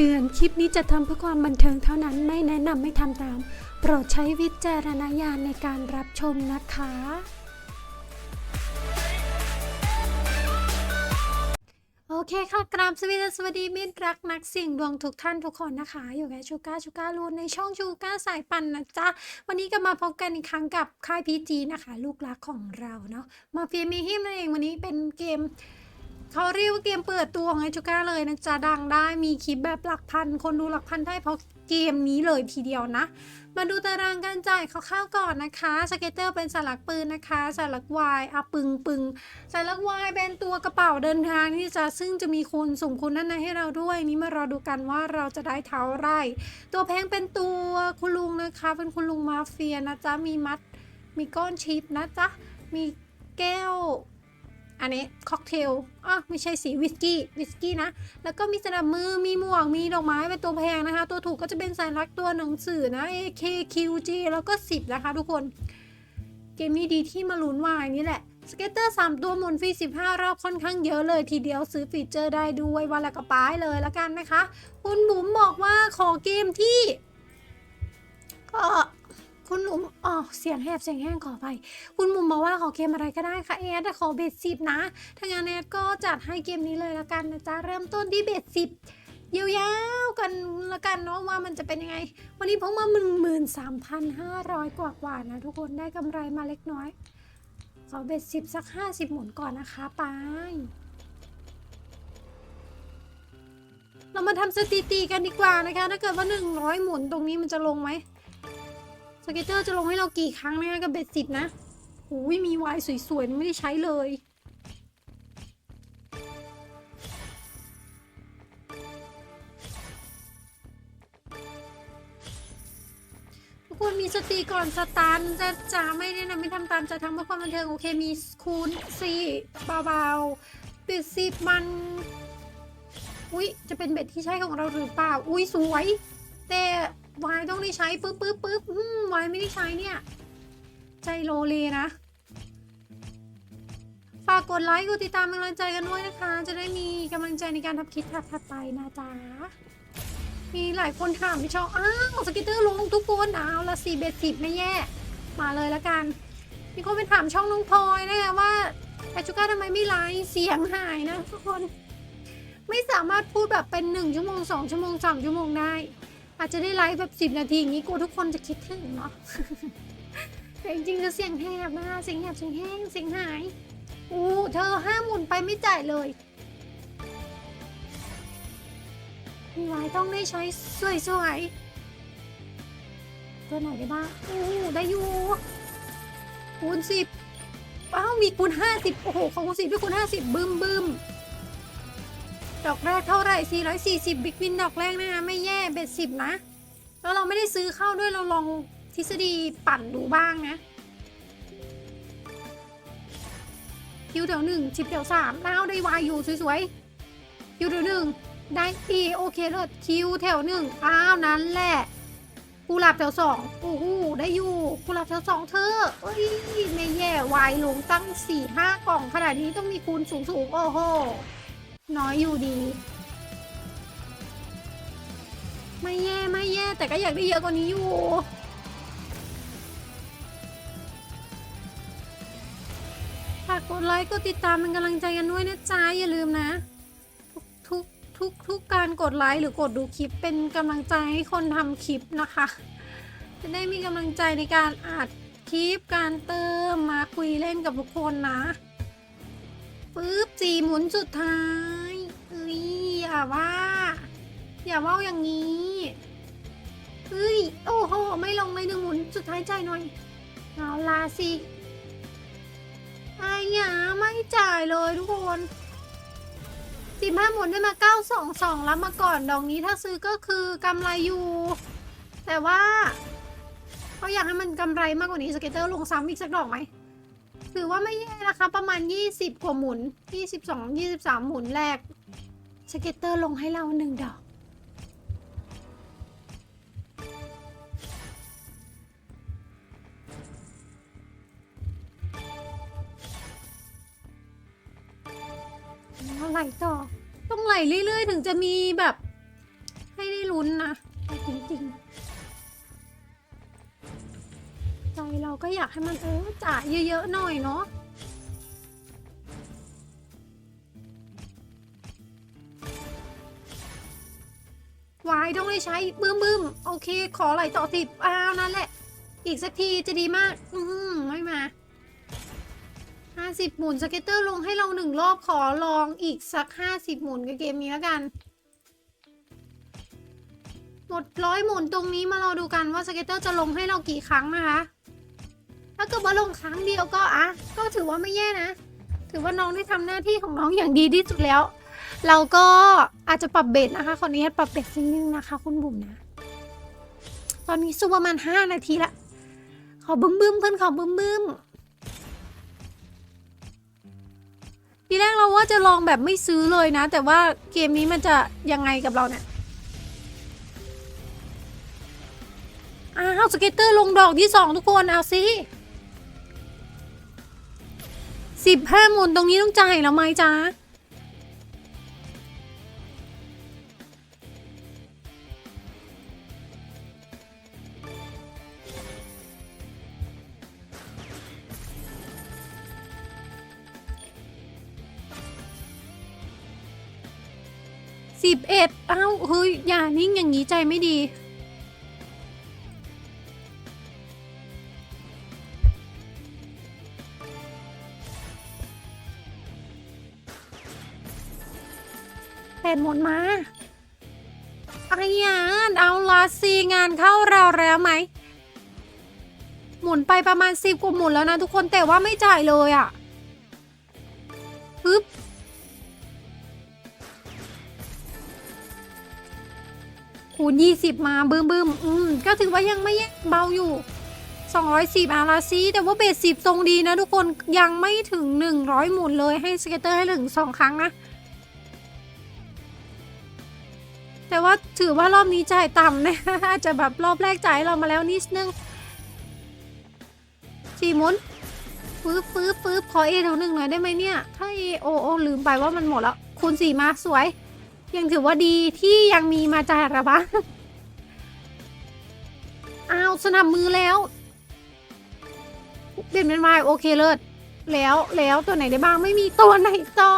เตือน คลิปนี้จะทำเพื่อความบันเทิงเท่านั้น ไม่แนะนำไม่ทำตาม โปรดใช้วิจารณญาณในการรับชมนะคะ โอเคค่ะ กราบสวัสดีสวัสดีมิตรรักนักเสิ่ยงดวงทุกท่านทุกคนนะคะ อยู่กับชูก้าชูก้ารูนในช่องชูก้าสายปันนะจ๊ะ วันนี้ก็มาพบกันอีกครั้งกับค่ายพีจีนะคะ ลูกรักของเราเนาะ มาเฟียมีฮิมนั่นเองวันนี้เป็นเกม เขาเรียกว่าเกมเปิดตัวของไอจูก้าเลยนะจ๊ะดังได้มีคลิปแบบหลักพัน คนดูหลักพันได้เพราะเกมนี้เลยทีเดียวนะ มาดูตารางการจ่ายคร่าวๆก่อนนะคะสเก็ตเตอร์เป็นสลักปืนนะคะสลักวายอะปึงปึงสลักวายเป็นตัวกระเป๋าเดินทางที่จะซึ่งจะมีคูณสุ่มคูณด้านในให้เราด้วยนี่มารอดูกันว่าเราจะได้เท่าไร ตัวแพงเป็นตัวคุณลุงนะคะ เป็นคุณลุงมาเฟียนะจ๊ะมีมัดมีก้อนชิปนะจ๊ะมีแก้ว อันนี้ค็อกเทลอะไม่ใช่สีวิสกี้วิสกี้นะ แล้วก็มีสนับมือมีหมวกมีดอกไม้เป็นตัวแพงนะคะ ตัวถูกก็จะเป็นสายลักตัวหนังสือนะ AKQG แล้วก็ 10 นะคะทุกคน เกมนี้ดีที่มาลุ้นวายนี่แหละสเก็ตเตอร์ 3 ตัวหมุนฟรี 15 รอบค่อนข้างเยอะเลยทีเดียวซื้อฟีเจอร์ได้ด้วยวันละกระป้ายเลยละกันนะคะ คุณบุ๋มบอกว่าขอเกมที่ก็ คุณหนุ่มอ๋อเสียงแหบเสียงแห้งขอไป คุณมุมบอกว่าขอเกมอะไรก็ได้ค่ะเอสแต่ขอเบสสิบนะถ้างั้นเอสก็จัดให้เกมนี้เลยละกันนะจ๊ะเริ่มต้นที่เบสสิบยาวๆกันละกันเนาะว่ามันจะเป็นยังไง วันนี้พกมาหนึ่งหมื่นสามพันห้าร้อยกว่ากว่านะทุกคนได้กำไรมาเล็กน้อย ขอเบสสิบสักห้าสิบหมุนก่อนนะคะไปเรามาทำสถิติกันดีกว่านะคะ ถ้าเกิดว่า 100 หมุนตรงนี้มันจะลงไหม เกเตอร์จะลงให้เรากี่ครั้งนะคะกับเบ็ดสิบนะโอ้ยมีวายสวยๆไม่ได้ใช้เลยทุกคนมีสติก่อนสตาร์ทจะจะไม่แนะนำไม่ทำตามจะทำเพื่อความบันเทิงโอเคมีคูณสี่เบาๆเบ็ดสิบมัน อุ้ยจะเป็นเบ็ดที่ใช่ของเราหรือเปล่า อุ้ยสวย แต่ วายต้องได้ใช้ปึ๊บปึ๊บปึ๊บวายไม่ได้ใช้เนี่ย ใจโลเลนะ ฝากกดไลค์กดติดตามกำลังใจกันด้วยนะคะ จะได้มีกำลังใจในการทำคลิปถัดไปนะจ๊ะ มีหลายคนถามพี่ชอบอ้าวสกิตเตอร์ลงทุกคนเอาละสี่เบ็ดสิบไม่แย่ มาเลยละกัน มีคนไปถามช่องน้องพลอยนะคะว่าไอจูก้าทำไมไม่ไลฟ์เสียงหายนะทุกคน ไม่สามารถพูดแบบเป็นหนึ่งชั่วโมงสองชั่วโมงสามชั่วโมงได้ อาจจะได้ไลฟ์แบบสิบ10นาทีอย่างนี้กลัวทุกคนจะคิดถึงเนาะแต่จริงๆจะเสียงแหบนะเสียงแหบเสียงแห้งเสียงหายอู้เธอห้าหมุนไปไม่จ่ายเลยมีไลน์ต้องได้ใช้สวยๆตัวไหนได้บ้างอู้ได้อยู่คูณสิบว้าวมีคูณห้าสิบโอ้โหของคูณสิบด้วยคูณห้าสิบบึ้มบึ้ม ดอกแรกเท่าไหร่ 440 บิ๊กวินดอกแรกนะคะไม่แย่เบ็ดสิบนะ แล้วเราไม่ได้ซื้อเข้าด้วยเราลองทฤษฎีปั่นดูบ้างนะคิวแถวหนึ่งชิปแถวสามแล้วได้วายอยู่สวยๆคิวแถวหนึ่งได้อีโอเคเลิศคิวแถวหนึ่งอ้าวนั้นแหละกูหลับแถวสองโอ้โหได้อยู่กูหลับแถวสองเธอเอ้ยไม่แย่วายลงตั้งสี่ห้ากล่องขนาดนี้ต้องมีคูณสูงๆโอ้โห น้อยอยู่ดี ไม่แย่ไม่แย่ แต่ก็อยากได้เยอะกว่านี้อยู่ ฝากกดไลค์กดติดตามเป็นกำลังใจกันด้วยนะจ๊ะ อย่าลืมนะ ทุกทุกทุกการกดไลค์หรือกดดูคลิปเป็นกำลังใจให้คนทำคลิปนะคะ จะได้มีกำลังใจในการอัดคลิปการเติมมาคุยเล่นกับทุกคนนะปึ๊บจีหมุนสุดท้าย อย่าว่า อย่าว่าอย่างนี้เอ้ยโอ้โหไม่ลงเลยหนึ่งหมุนสุดท้ายจ่ายหน่อยเอาลาสิไอ้หยาไม่จ่ายเลยทุกคนสิบห้าหมุนได้มาเก้าสองสองรับมาก่อนดอกนี้ถ้าซื้อก็คือกำไรอยู่ แต่ว่าเขาอยากให้มันกำไรมากกว่านี้สเก็ตเตอร์ลงซ้ำอีกสักดอกไหมถือว่าไม่แย่นะคะ ประมาณ 20 กว่าหมุน 22 23 หมุนแรก สเก็ตเตอร์ลงให้เราหนึ่งดอกแล้วไหลต่อ ต้องไหลเรื่อยๆ ถึงจะมีแบบลุ้นนะแต่จริงๆ ใจเราก็อยากให้มันเออจ่ายเยอะๆ หน่อยเนาะ ต้องได้ใช้บึ้มบึ้มโอเค ขอไหลต่อสิบอ้าวนั่นแหละ อีกสักทีจะดีมาก อืมไม่มาห้าสิบหมุนสเก็ตเตอร์ลงให้เราหนึ่งรอบขอลองอีกสักห้าสิบหมุนกับเกมนี้แล้วกัน หมดร้อยหมุนตรงนี้มาเราดูกันว่าสเก็ตเตอร์จะลงให้เรากี่ครั้งนะคะ ถ้าเกิดว่าลงครั้งเดียวก็อะก็ถือว่าไม่แย่นะ ถือว่าน้องได้ทำหน้าที่ของน้องอย่างดีที่สุดแล้ว เราก็อาจจะปรับเบสนะคะขออนุญาตปรับเบสนิดนึงนะคะ คุณบุ๋มนะ ตอนนี้สู้ประมาณห้านาทีละ ขอบึ้มบึ้มๆเพื่อนขอบึ้มบึ้มทีแรกเราว่าจะลองแบบไม่ซื้อเลยนะ แต่ว่าเกมนี้มันจะยังไงกับเราเนี่ยอ้าวสเก็ตเตอร์ลงดอกที่สองทุกคนเอาสิสิบห้าหมุนตรงนี้ต้องจ่ายแล้วไหมจ๊ะ สิบเอ็ดเอ้าเฮ้ยอย่านิ่งอย่างนี้ใจไม่ดีเป็ดหมดมาไอ้ยาเอาลาซีงานเข้าเราแล้วไหม หมุนไปประมาณสิบกว่าหมุนแล้วนะทุกคนแต่ว่าไม่จ่ายเลยอะ่ะฮึบ คูณ20 มาบึ้มบึ้มอืมก็ถือว่ายังไม่เบาอยู่ 210อาราซีแต่ว่าเบส10ทรงดีนะทุกคนยังไม่ถึง 100 หมุนเลยให้สเกตเตอร์ให้ถึง2ครั้งนะ แต่ว่าถือว่ารอบนี้จ่ายต่ำนะอาจจะแบบรอบแรกจ่ายเรามาแล้วนิดนึงสี่หมุนฟื้บฟื้บฟื้บขอเอแถวหนึ่งหน่อยได้ไหมเนี่ย ถ้าเอโอโอลืมไปว่ามันหมดแล้วคูณสี่มาสวย ยังถือว่าดีที่ยังมีมาจ่ายระบะอ้าวสนับมือแล้วเปลี่ยนเป็นวายโอเคเลิศแล้วแล้วตัวไหนได้บ้างไม่มีตัวไหนต่อ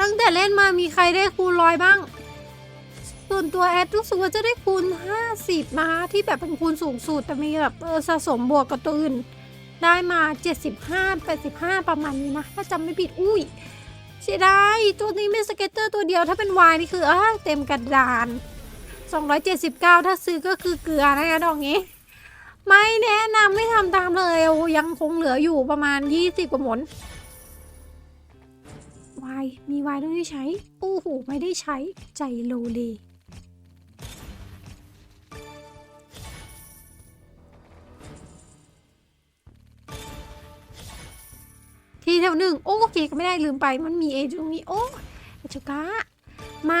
ตั้งแต่เล่นมามีใครได้คูณร้อยบ้าง ส่วนตัวแอดรู้สึกว่าจะได้คูณ 50นะคะที่แบบเป็นคูณสูงสุดแต่มีแบบเออสะสมบวกกับตัวอื่น ได้มา 75 85 ประมาณนี้นะ ถ้าจำไม่ผิด อุ้ยเสียดายตัวนี้เป็นสเก็ตเตอร์ตัวเดียว ถ้าเป็นวายนี่คืออ่าเต็มกระดาน 279 ถ้าซื้อก็คือเกลือนะคะดอกนี้ ไม่แนะนำไม่ทำตามเลยยังคงเหลืออยู่ประมาณ 20 กว่าหมนวายมีวายต้องได้ใช้โอ้โหไม่ได้ใช้ใจโลเล ถวหนึ่งโอเคก็ไม่ได้ลืมไปมันมีเออยู่ตรงนี้โอ้เอจูกะมา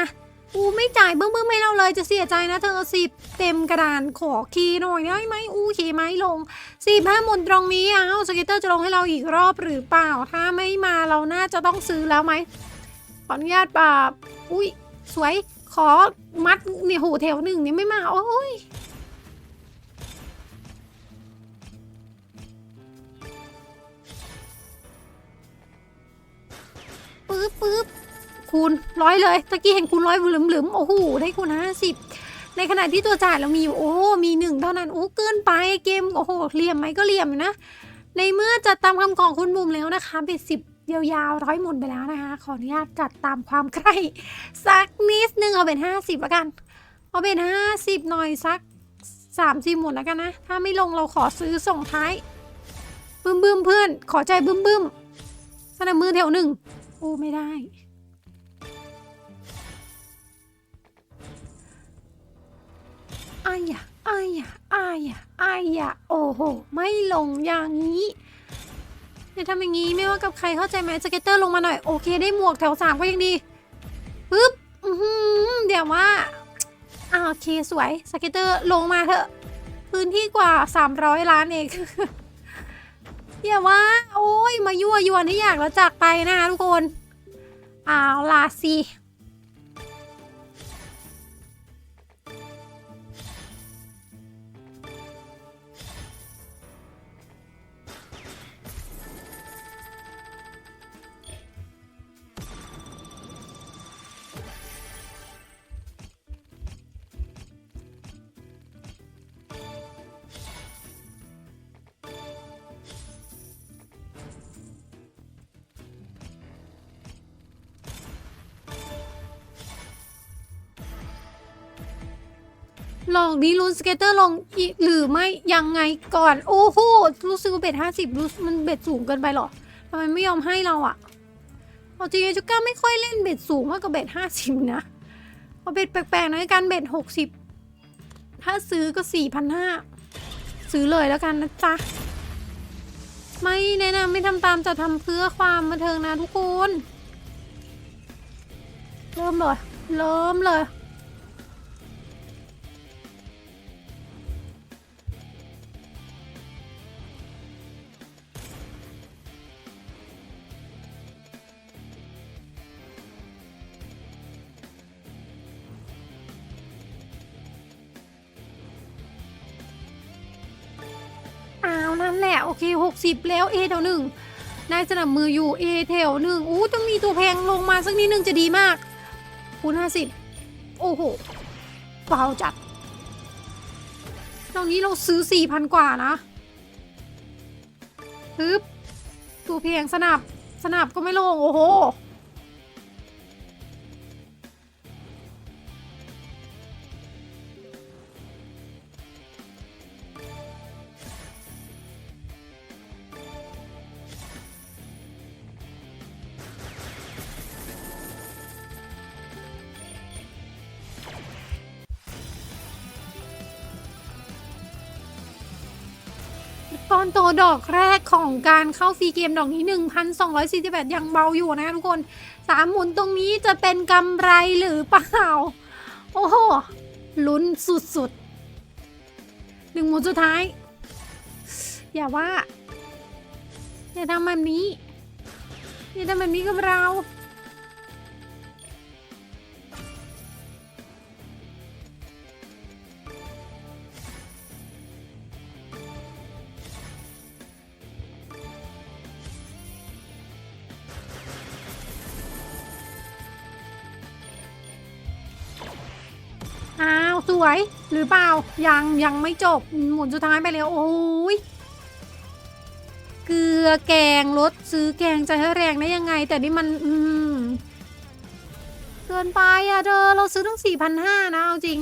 อูไม่จ่ายเบิ้มเบิ้มให้เราเลยจะเสียใจนะเธอสิบเต็มกระดานขอคีหน่อยได้ไหมอูขีไหมลงสิบห้ามนตรงนี้อ้าวสเก็ตเตอร์จะลงให้เราอีกรอบหรือเปล่า ถ้าไม่มาเราน่าจะต้องซื้อแล้วไหมขออนุญาตปาบอุ้ยสวยขอมัดเนี่ยโหแถวหนึ่งนี่ไม่มาโอ้ย ปึ๊บปึ๊บคูณร้อยเลยตะกี้เห็นคูณร้อยหลืมหลืมๆโอ้โหได้คูณห้าสิบในขณะที่ตัวจ่ายเรามีอยู่โอ้มีหนึ่งเท่านั้นโอ้เกินไปเกมโอ้โหเหลี่ยมไหมก็เหลี่ยมอยู่นะ ในเมื่อจัดตามคำของคุณบุ๋มแล้วนะคะเป็นสิบยาวๆร้อยหมุนไปแล้วนะคะ ขออนุญาตจัดตามความใกล้สักนิดนึงเอาเป็นห้าสิบละกันเอาเป็นห้าสิบหน่อยสักสามสี่หมุนแล้วกันนะ ถ้าไม่ลงเราขอซื้อส่งท้าย บึ้มบึ้มๆเพื่อน ขอใจบึ้มบึ้มๆสนับมือแถวหนึ่ง โอ้ไม่ได้ อายะอายะอายะอายะโอ้โห ไม่ลงอย่างนี้จะทำอย่างนี้ไม่ว่ากับใครเข้าใจไหมสเก็ตเตอร์ลงมาหน่อย โอเคได้หมวกแถวสามก็ยังดีปึ๊บอือหือเดี๋ยวว่าอ่าโอเคสวยสเก็ตเตอร์ลงมาเถอะ พื้นที่กว่า 300 ล้านเอง เดี๋ยวว่า โอ้ยมายั่วยวนให้อยากแล้วจากไปนะคะทุกคนเอาล่ะสิ ลองนี้ลุ้นสเกตเตอร์ลงอีกหรือไม่ยังไงก่อน โอ้โหรู้สึกว่าเบ็ดห้าสิบรู้สึกมันเบ็ดสูงเกินไปหรอทำไมไม่ยอมให้เราอะเอาจริงๆจุก้าไม่ค่อยเล่นเบ็ดสูงมากกว่าเบ็ดห้าสิบนะเอาเบ็ดแปลกๆนะการเบ็ดหกสิบถ้าซื้อก็สี่พันห้าซื้อเลยแล้วกันนะจ๊ะไม่แนะนำไม่ทำตามจะทำเพื่อความบันเทิงนะทุกคน เริ่มเลย เริ่มเลย 60 แล้ว A แถวหนึ่งนายสนับมืออยู่ A แถวหนึ่งอู้ต้องมีตัวแพงลงมาสักนิดนึงจะดีมากคูณ50 โอ้โหเปล่าจัดตอนนี้เราซื้อ 4,000 กว่านะฮึบตัวเพียงสนับสนับก็ไม่ลง โอ้โห อนโตดอกแรกของการเข้าฟรีเกมดอกนี้ 1,248 ยังเบาอยู่นะทุกคนสามหมุนตรงนี้จะเป็นกำไรหรือเปล่า โอ้โห ลุ้นสุดๆหนึ่งหมุนสุดท้าย อย่าว่า อย่าทำแบบนี้ อย่าทำแบบนี้กับเรา รือเปล่า ยังยังไม่จบ หมุนสุดท้ายไปแล้วโอ้ยเกลือแกงรถซื้อแกงจะให้แรงได้ยังไง แต่นี่มันอืมเกินไปอะเธอเราซื้อตั้งสี่พันห้านะเอาจริง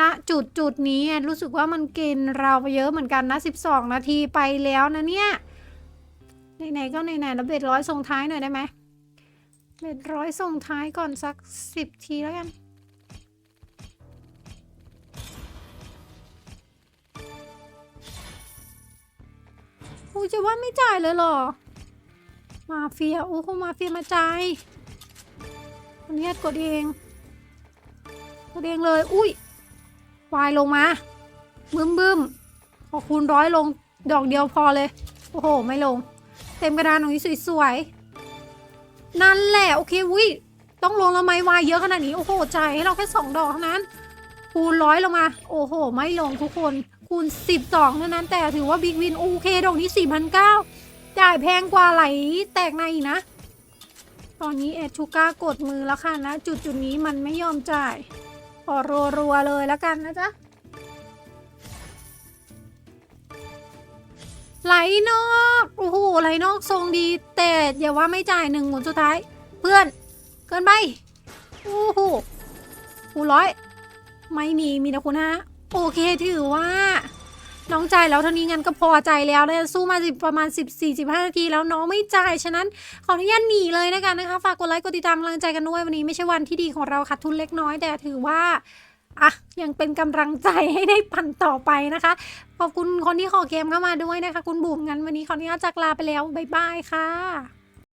ณจุดจุดนี้รู้สึกว่ามันเกินเราไปเยอะเหมือนกันนะสิบสองนาทีไปแล้วนะเนี่ยไหนๆก็ไหนๆแล้วเบ็ดร้อยส่งท้ายหน่อยได้ไหมเบ็ดร้อยส่งท้ายก่อนสักสิบทีแล้วกัน อูจะว่าไม่จ่ายเลยหรอ มาเฟีย โอ้คงมาเฟียมาจ่ายคนนี้กดเองกดเองเลย อุ้ยวายลงมาบึ้มบึ้มพอคูณร้อยลงดอกเดียวพอเลย โอ้โห ไม่ลง เต็มกระดานตรงนี้สวยๆ นั่นแหละ โอเควิต้องลงแล้วไหมวายเยอะขนาดนี้ โอ้โหจ่ายให้เราแค่สองดอกเท่านั้น คูณร้อยลงมา โอ้โห ไม่ลงทุกคน คูณสิบสองเท่านั้น แต่ถือว่าบิ๊กวิน โอเคดอกนี้สี่พันเก้าจ่ายแพงกว่าไหลแตกในนะ ตอนนี้เอชูก้ากดมือแล้วค่ะนะ จุดจุดนี้มันไม่ยอมจ่ายขอรัวๆเลยแล้วกันนะจ๊ะ ไหลนอก โอ้โห ไหลนอกทรงดี แต่อย่าว่าไม่จ่ายหนึ่งหมุนสุดท้าย เพื่อน เกินไป โอ้โหคูร้อย ไม่มีมีนะคุณฮะ โอเคถือว่า น้องจ่ายแล้วเท่านี้งั้นก็พอใจแล้วนะสู้มาสิประมาณ 14 15นาทีแล้วน้องไม่จ่ายฉะนั้นขออนุญาตหนีเลยนะกันนะคะฝากกดไลค์กดติดตามกำลังใจกันด้วยวันนี้ไม่ใช่วันที่ดีของเราขาดทุนเล็กน้อยแต่ถือว่าอะยังเป็นกำลังใจให้ได้ปั่นต่อไปนะคะ ขอบคุณคนที่ขอเกมเข้ามาด้วยนะคะ คุณบุ๋มงั้นวันนี้ขออนุญาตจากลาไปแล้ว บ๊ายบายค่ะ